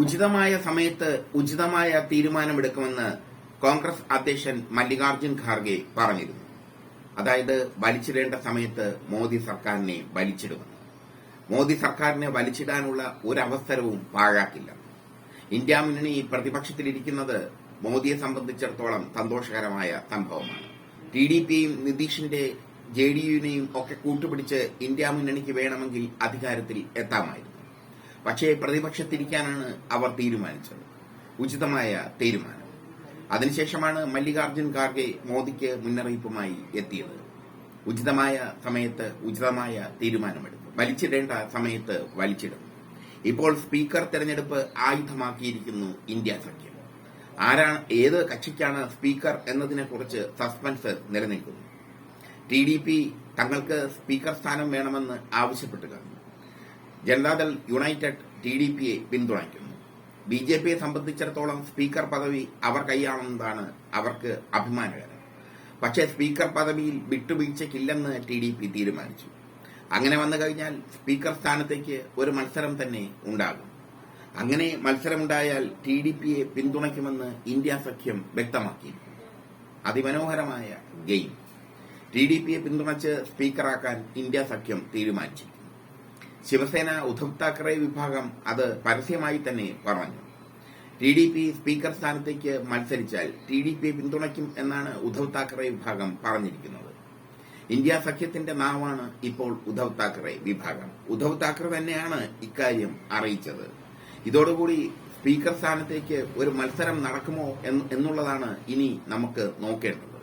ഉചിതമായ സമയത്ത് ഉചിതമായ തീരുമാനമെടുക്കുമെന്ന് കോൺഗ്രസ് അധ്യക്ഷൻ മല്ലികാർജുൻ ഖാർഗെ പറഞ്ഞിരുന്നു. അതായത് വലിച്ചിടേണ്ട സമയത്ത് മോദി സർക്കാരിനെ വലിച്ചിടുമെന്ന് മോദി സർക്കാരിനെ വലിച്ചിടാനുള്ള ഒരവസരവും പാഴാക്കില്ല. ഇന്ത്യ മുന്നണി പ്രതിപക്ഷത്തിലിരിക്കുന്നത് മോദിയെ സംബന്ധിച്ചിടത്തോളം സന്തോഷകരമായ സംഭവമാണ്. ടി ഡി പിയും നിതീഷിന്റെ ജെ ഡി യുവിനെയും ഒക്കെ കൂട്ടുപിടിച്ച് ഇന്ത്യ മുന്നണിക്ക് വേണമെങ്കിൽ അധികാരത്തിൽ എത്താമായിരുന്നു. പക്ഷേ പ്രതിപക്ഷത്തിരിക്കാനാണ് അവർ തീരുമാനിച്ചത്. ഉചിതമായ തീരുമാനം. അതിനുശേഷമാണ് മല്ലികാർജുൻ ഖാർഗെ മോദിക്ക് മുന്നറിയിപ്പുമായി എത്തിയത്. ഉചിതമായ സമയത്ത് ഉചിതമായ തീരുമാനമെടുക്കും വലിച്ചിടേണ്ട സമയത്ത് വലിച്ചിടും. ഇപ്പോൾ സ്പീക്കർ തെരഞ്ഞെടുപ്പ് ആയുധമാക്കിയിരിക്കുന്നു ഇന്ത്യ സഖ്യം. ആരാണ് ഏത് കക്ഷിക്കാണ് സ്പീക്കർ എന്നതിനെക്കുറിച്ച് സസ്പെൻസ് നിലനിൽക്കുന്നു. ടി ഡി പി തങ്ങൾക്ക് സ്പീക്കർ സ്ഥാനം വേണമെന്ന് ആവശ്യപ്പെട്ടു കഴിഞ്ഞു. ജനതാദൾ യുണൈറ്റഡ് ടി ഡി പിയെ പിന്തുണയ്ക്കുന്നു. ബി ജെ പിയെ സംബന്ധിച്ചിടത്തോളം സ്പീക്കർ പദവി അവർ കൈയാണെന്നതാണ് അവർക്ക് അഭിമാനകരം. പക്ഷേ സ്പീക്കർ പദവിയിൽ വിട്ടുവീഴ്ചയ്ക്കില്ലെന്ന് ടി ഡി പി തീരുമാനിച്ചു. അങ്ങനെ വന്നു കഴിഞ്ഞാൽ സ്പീക്കർ സ്ഥാനത്തേക്ക് ഒരു മത്സരം തന്നെ ഉണ്ടാകും. അങ്ങനെ മത്സരമുണ്ടായാൽ ടി ഡി പിയെ പിന്തുണയ്ക്കുമെന്ന് ഇന്ത്യ സഖ്യം വ്യക്തമാക്കി അതിമനോഹരമായ ഗെയിം. ടി ഡി പിയെ പിന്തുണച്ച് സ്പീക്കറാക്കാൻ ഇന്ത്യ സഖ്യം തീരുമാനിച്ചിരിക്കുന്നു ശിവസേന ഉദ്ധവ് താക്കറെ വിഭാഗം അത് പരസ്യമായി തന്നെ പറഞ്ഞു. ടി ഡി പി സ്പീക്കർ സ്ഥാനത്തേക്ക് മത്സരിച്ചാൽ ടി ഡി പിയെ പിന്തുണയ്ക്കും എന്നാണ് ഉദ്ധവ് താക്കറെ വിഭാഗം പറഞ്ഞിരിക്കുന്നത്. ഇന്ത്യ സഖ്യത്തിന്റെ നാവാണ് ഇപ്പോൾ ഉദ്ധവ് താക്കറെ വിഭാഗം. ഉദ്ധവ് താക്കറെ തന്നെയാണ് ഇക്കാര്യം അറിയിച്ചത്. ഇതോടുകൂടി സ്പീക്കർ സ്ഥാനത്തേക്ക് ഒരു മത്സരം നടക്കുമോ എന്നുള്ളതാണ് ഇനി നമുക്ക് നോക്കേണ്ടത്.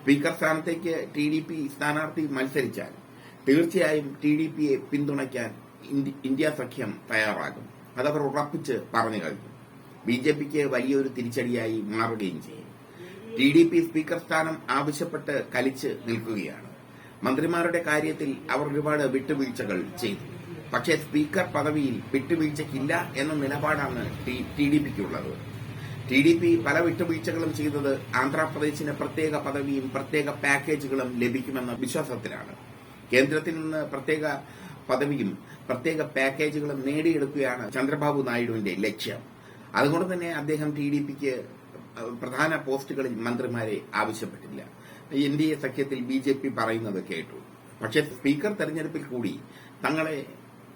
സ്പീക്കർ സ്ഥാനത്തേക്ക് ടി ഡി പി സ്ഥാനാർത്ഥി മത്സരിച്ചാൽ തീർച്ചയായും ടി ഡി പിയെ പിന്തുണയ്ക്കാൻ ഇന്ത്യ- സഖ്യം തയ്യാറാകും. അതവർ ഉറപ്പിച്ച് പറഞ്ഞു കഴിഞ്ഞു. ബി ജെ പിക്ക് വലിയൊരു തിരിച്ചടിയായി മാറുകയും ചെയ്യും. ടി ഡി പി സ്പീക്കർ സ്ഥാനം ആവശ്യപ്പെട്ട് കലിച്ച് നിൽക്കുകയാണ്. മന്ത്രിമാരുടെ കാര്യത്തിൽ അവർ ഒരുപാട് വിട്ടുവീഴ്ചകൾ ചെയ്തു. പക്ഷേ സ്പീക്കർ പദവിയിൽ വിട്ടുവീഴ്ചയ്ക്കില്ല എന്ന നിലപാടാണ് ടി ഡി പിക്കുള്ളത്. ടി ഡി പി പല വിട്ടുവീഴ്ചകളും ചെയ്തത് ആന്ധ്രാപ്രദേശിന് പ്രത്യേക പദവിയും പ്രത്യേക പാക്കേജുകളും ലഭിക്കുമെന്ന വിശ്വാസത്തിലാണ്. കേന്ദ്രത്തിൽ നിന്ന് പ്രത്യേക പദവിയും പ്രത്യേക പാക്കേജുകളും നേടിയെടുക്കുകയാണ് ചന്ദ്രബാബു നായിഡുവിന്റെ ലക്ഷ്യം. അതുകൊണ്ട് തന്നെ അദ്ദേഹം ടി ഡി പിക്ക് പ്രധാന പോസ്റ്റുകളിൽ മന്ത്രിമാരെ ആവശ്യപ്പെട്ടില്ല. എൻ ഡി എ സഖ്യത്തിൽ ബി ജെ പി പറയുന്നത് കേട്ടു. പക്ഷേ സ്പീക്കർ തെരഞ്ഞെടുപ്പിൽ കൂടി തങ്ങളെ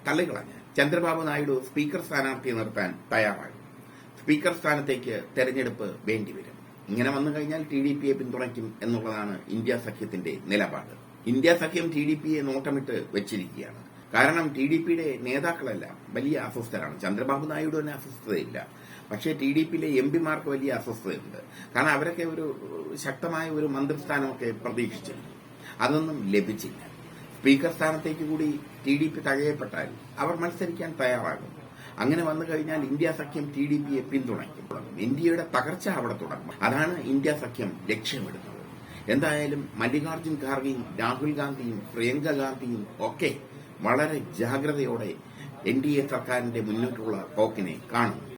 തള്ളിക്കളഞ്ഞ് ചന്ദ്രബാബു നായിഡു സ്പീക്കർ സ്ഥാനാർത്ഥി നിർത്താൻ തയ്യാറാകും സ്പീക്കർ സ്ഥാനത്തേക്ക് തെരഞ്ഞെടുപ്പ് വേണ്ടിവരും. ഇങ്ങനെ വന്നു കഴിഞ്ഞാൽ ടി ഡി പിയെ പിന്തുണയ്ക്കും എന്നുള്ളതാണ് ഇന്ത്യ സഖ്യത്തിന്റെ നിലപാട്. ഇന്ത്യ സഖ്യം ടി ഡി പിയെ നോട്ടമിട്ട് വെച്ചിരിക്കുകയാണ്. കാരണം ടി ഡി പിയുടെ നേതാക്കളെല്ലാം വലിയ അസ്വസ്ഥരാണ്. ചന്ദ്രബാബു നായിഡു തന്നെ അസ്വസ്ഥതയില്ല. പക്ഷേ ടി ഡി പിയിലെ എം പിമാർക്ക് വലിയ അസ്വസ്ഥതയുണ്ട്. കാരണം അവരൊക്കെ ഒരു ശക്തമായ ഒരു മന്ത്രിസ്ഥാനമൊക്കെ പ്രതീക്ഷിച്ചിരുന്നു. അതൊന്നും ലഭിച്ചില്ല. സ്പീക്കർ സ്ഥാനത്തേക്ക് കൂടി ടി ഡി പി തഴയപ്പെട്ടാൽ അവർ മത്സരിക്കാൻ തയ്യാറാകും. അങ്ങനെ വന്നു കഴിഞ്ഞാൽ ഇന്ത്യ സഖ്യം ടി ഡി പിയെ പിന്തുണയ്ക്കും. ഇന്ത്യയുടെ തകർച്ച അവിടെ തുടങ്ങും. അതാണ് ഇന്ത്യ സഖ്യം ലക്ഷ്യമിടുന്നത്. എന്തായാലും മല്ലികാർജുൻ ഖാർഗെയും രാഹുൽ ഗാന്ധിയും പ്രിയങ്ക ഗാന്ധിയും ഒക്കെ വളരെ ജാഗ്രതയോടെ എൻ ഡി എ സർക്കാരിന്റെ മുന്നോട്ടുള്ള പോക്കിനെ കാണുന്നു